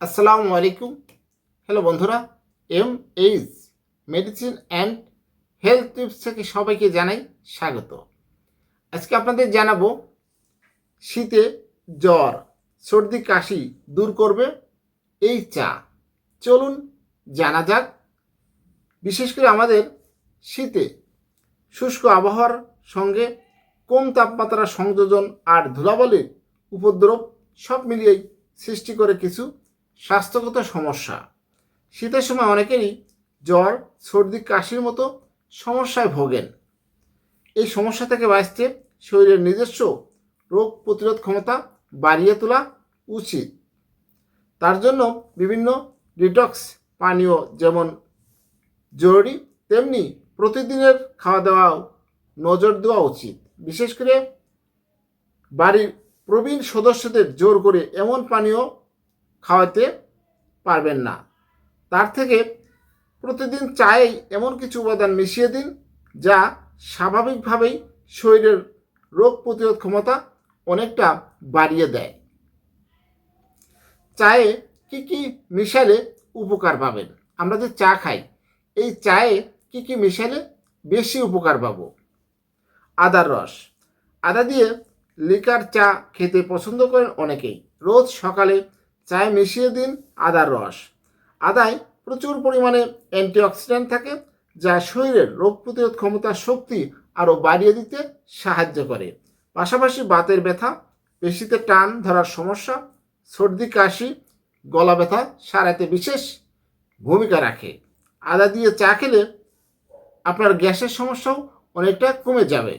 আসসালামু আলাইকুম। হ্যালো বন্ধুরা, M H medicine and health tips থেকে সবাইকে জানাই স্বাগত। আজকে আপনাদের জানাব, শীতে জ্বর, সর্দি, কাশি দূর করবে এই চা। চলুন জানা যাক। বিশেষ করে আমাদের শীতে শুষ্ক আবহাওয়ার সঙ্গে কম তাপমাত্রার সংযোজন আর ধুলাবলির উপদ্রব সব মিলিয়েই সৃষ্টি করে কিছু স্বাস্থ্যগত সমস্যা। শীতের সময় অনেকেরই জ্বর, সর্দি, কাশির মতো সমস্যায় ভোগেন। এই সমস্যা থেকে বাঁচতে শরীরের নিজস্ব রোগ প্রতিরোধ ক্ষমতা বাড়িয়ে তোলা উচিত। তার জন্য বিভিন্ন ডিটক্স পানীয় যেমন জরুরি, তেমনি প্রতিদিনের খাওয়া দাওয়াও নজর দেওয়া উচিত। বিশেষ করে বাড়ির প্রবীণ সদস্যদের জোর করে এমন পানীয় খাওয়াতে পারবেন না। তার থেকে প্রতিদিন চায়ে এমন কিছু উপাদান মিশিয়ে দিন, যা স্বাভাবিকভাবেই শরীরের রোগ প্রতিরোধ ক্ষমতা অনেকটা বাড়িয়ে দেয়। চায়ে কি কি মিশালে উপকার পাবেন? আমরা যে চা খাই, এই চায়ে কি কি মিশালে বেশি উপকার পাবো? আদার রস। আদা দিয়ে লিকার চা খেতে পছন্দ করেন অনেকেই। রোজ সকালে চায়ে মিশিয়ে দিন আদার রস। আদায় প্রচুর পরিমাণে অ্যান্টিঅক্সিডেন্ট থাকে, যা শরীরের রোগ প্রতিরোধ ক্ষমতার শক্তি আরও বাড়িয়ে দিতে সাহায্য করে। পাশাপাশি বাতের ব্যথা, পেশিতে টান ধরার সমস্যা, সর্দি, কাশি, গলা ব্যথা সারাতে বিশেষ ভূমিকা রাখে। আদা দিয়ে চা খেলে আপনার গ্যাসের সমস্যাও অনেকটা কমে যাবে।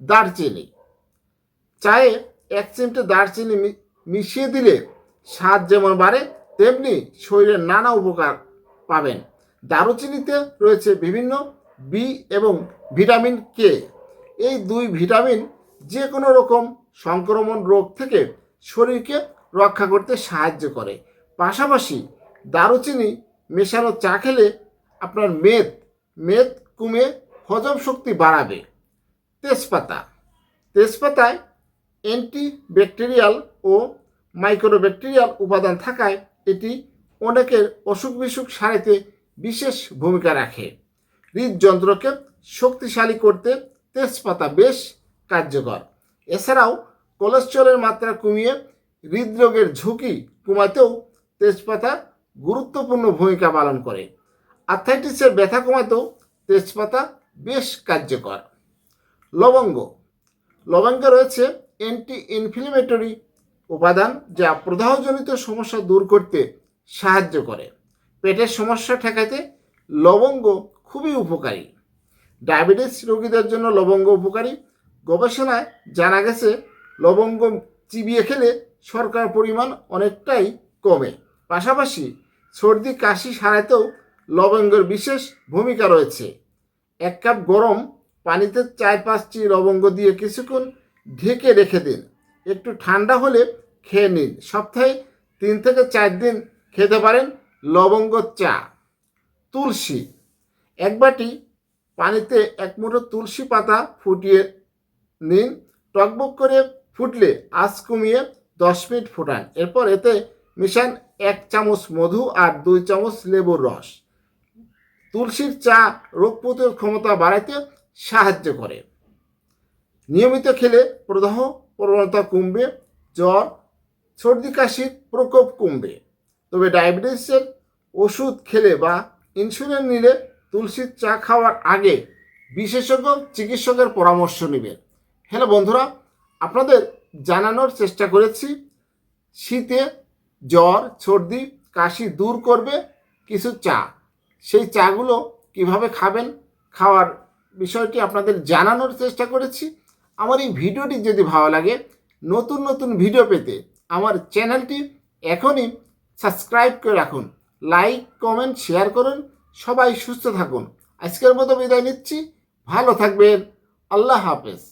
দারচিনি। চায়ে এক চিমটে দারচিনি মিশিয়ে দিলে স্বাদ যেমন বাড়ে, তেমনি শরীরের নানা উপকার পাবেন। দারুচিনিতে রয়েছে বিভিন্ন বি এবং ভিটামিন কে এই দুই ভিটামিন যে কোনো রকম সংক্রমণ রোগ থেকে শরীরকে রক্ষা করতে সাহায্য করে। পাশাপাশি দারুচিনি মেশানো চা খেলে আপনার মেদ মেদ কমে হজম শক্তি বাড়াবে। তেজপাতা। তেজপাতায় অ্যান্টিব্যাকটেরিয়াল ও মাইক্রোব্যাকটেরিয়াল উপাদান থাকায় এটি অনেকের অসুখ বিসুখ সারাতে বিশেষ ভূমিকা রাখে। হৃদযন্ত্রকে শক্তিশালী করতে তেজপাতা বেশ কার্যকর। এছাড়াও কোলেস্টেরলের মাত্রা কমিয়ে হৃদরোগের ঝুঁকি কমাতেও তেজপাতা গুরুত্বপূর্ণ ভূমিকা পালন করে। আর্থাইটিসের ব্যথা কমাতেও তেজপাতা বেশ কার্যকর। লবঙ্গ। লবঙ্গে রয়েছে অ্যান্টি ইনফ্লেমেটরি উপাদান যা প্রদাহজনিত সমস্যা দূর করতে সাহায্য করে। পেটের সমস্যা ঠেকাতে লবঙ্গ খুবই উপকারী। ডায়াবেটিস রোগীদের জন্য লবঙ্গ উপকারী। গবেষণায় জানা গেছে, লবঙ্গ চিবিয়ে খেলে শর্করার পরিমাণ অনেকটাই কমে। পাশাপাশি সর্দি, কাশি সারাতেও লবঙ্গের বিশেষ ভূমিকা রয়েছে। এক কাপ গরম পানিতে চার পাঁচটি লবঙ্গ দিয়ে কিছুক্ষণ ঢেকে রেখে দিন। একটু ঠান্ডা হলে খেয়ে নিন। সপ্তাহে তিন থেকে চার দিন খেতে পারেন লবঙ্গ চা, তুলসী। এক বাটি পানিতে এক মুঠো তুলসী পাতা ফুটিয়ে নিন। টকবক করে ফুটলে আঁচ কমিয়ে দশ মিনিট ফুটান। এরপর এতে মিশান এক চামচ মধু আর দুই চামচ লেবুর রস। তুলসীর চা রোগ প্রতিরোধ ক্ষমতা বাড়াতে সাহায্য করে। নিয়মিত খেলে প্রদাহ প্রবণতা কমবে, জ্বর সর্দি কাশির প্রকোপ কমবে। তবে ডায়াবেটিসের ওষুধ খেলে বা ইনসুলিন নিলে তুলসীর চা খাওয়ার আগে বিশেষজ্ঞ চিকিৎসকের পরামর্শ নেবেন। হ্যালো বন্ধুরা, আপনাদের জানানোর চেষ্টা করেছি, শীতে জ্বর, সর্দি, কাশি দূর করবে কিছু চা। সেই চাগুলো কীভাবে খাবেন খাওয়ার বিষয়টি আপনাদের জানানোর চেষ্টা করেছি। আমার এই ভিডিওটি যদি ভালো লাগে, নতুন নতুন ভিডিও পেতে আমার চ্যানেলটি এখনই সাবস্ক্রাইব করে রাখুন। লাইক, কমেন্ট, শেয়ার করুন। সবাই সুস্থ থাকুন। আজকের মতো বিদায় নিচ্ছি। ভালো থাকবেন। আল্লাহ হাফেজ।